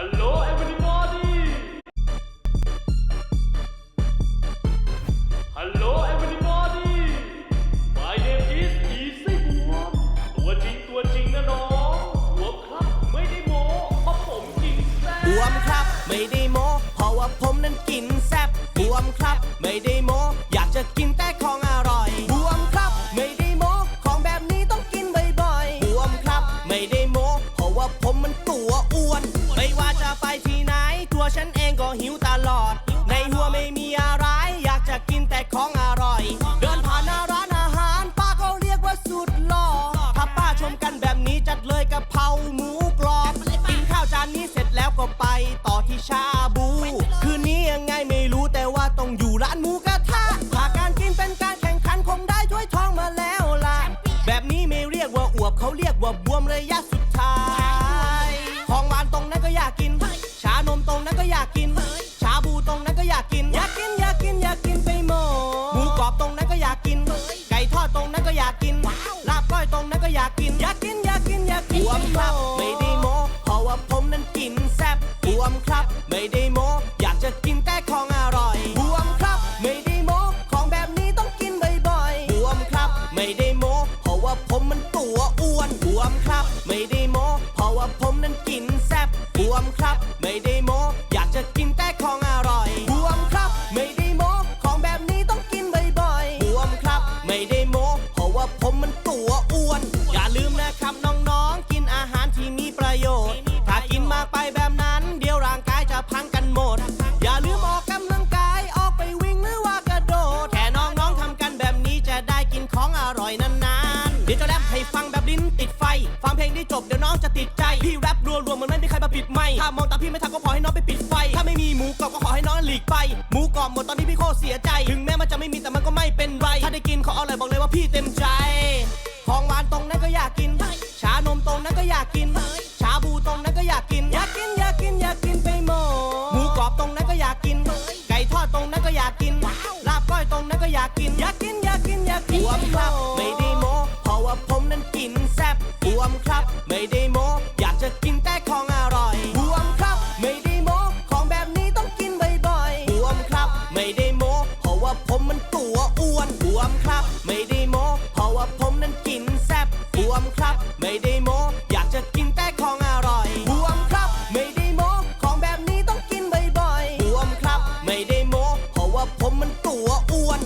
Hello everybody Hello everybody My name is Easy บัวตัวจริงตัวจริงนะน้องหัวครับไม่ได้โม้เพราะผมกินแซ่บ บวมครับ ไม่ได้โมเพราะว่าผมนั้นกินแซ่บบวมครับ ไม่ได้โม วอ้วน ไม่ว่าจะไปที่ไหน ตัวฉันเองก็หิวตลอด ในหัวไม่มีอะไร อยากจะกินแต่ของอร่อย เดินผ่านหน้าร้านอาหาร ป้าก็เรียกว่าสุดหล่อถ้าป้าชมกันแบบนี้จัดเลยกะเพราหมูกรอบ กินข้าวจานนี้เสร็จแล้วก็ไปต่อที่ชาบู คืนนี้ยังไงไม่รู้แต่ว่าต้องอยู่ร้านหมูกระทะถ้าการกินเป็นการแข่งขันคงได้ถ้วยทองมาแล้วล่ะ แบบนี้ไม่เรียกว่าอวบเขาเรียกว่าบวมระยะสุดท้าย ก็อยากกิน ชาบูตรงนั้นก็อยากกิน อยากกินอยากกินอยากกินไปหมดหมูกรอบตรงนั้นก็อยากกิน ไก่ทอดตรงนั้นก็อยากกินลาบก้อยตรงนั้นก็อยากกิน ดี๋ยวจะแรปให้ฟังแบบลิ้นติดไฟ ฟังเพลงได้จบเดี๋ยวน้องจะติดใจ พี่แรปรัวรวๆเหมือนไม่มีใครมาปิดไม่ถ้ามองตาพี่ไม่ทันก็ขอให้น้องไปปิดไฟ ถ้าไม่มีหมูกรอบก็ขอให้น้องหลีกไป หมูกรอบหมดตอนนี้พี่โคตรเสียใจ ถึงแม้มันจะไม่มีแต่มันก็ไม่เป็นไร ถ้าได้กินขออร่อยบอกเลยว่าพี่เต็มใจ ของหวานตรงนั้นก็อยากกิน ชานมตรงนั้นก็อยากกิน ชาบูตรงนั้นก็อยากกิน อยากกินอยากกินอยากกินไปหมด หมูกรอบตรงนั้นก็อยากกิน ไก่ทอดตรงนั้นก็อยากกิน ลาบก้อยตรงนั้นก็อยากกิน อยากกินอยากกินอยากกินหมด ครับ ไม่ได้โมอยากจะกินแต่ของอร่อยบวมครับ ไม่ได้โมของแบบนี้ต้องกินบ่อยๆบวมครับ ไม่ได้โมเพราะว่าผมมันตัวอ้วนบวมครับ ไม่ได้โมเพราะว่าผมนั้นกินแซ่บบวมครับ ไม่ได้โมอยากจะกินแต่ของอร่อยบวมครับ ไม่ได้โมของแบบนี้ต้องกินบ่อยๆบวมครับ ไม่ได้โมเพราะว่าผมมันตัวอ้วน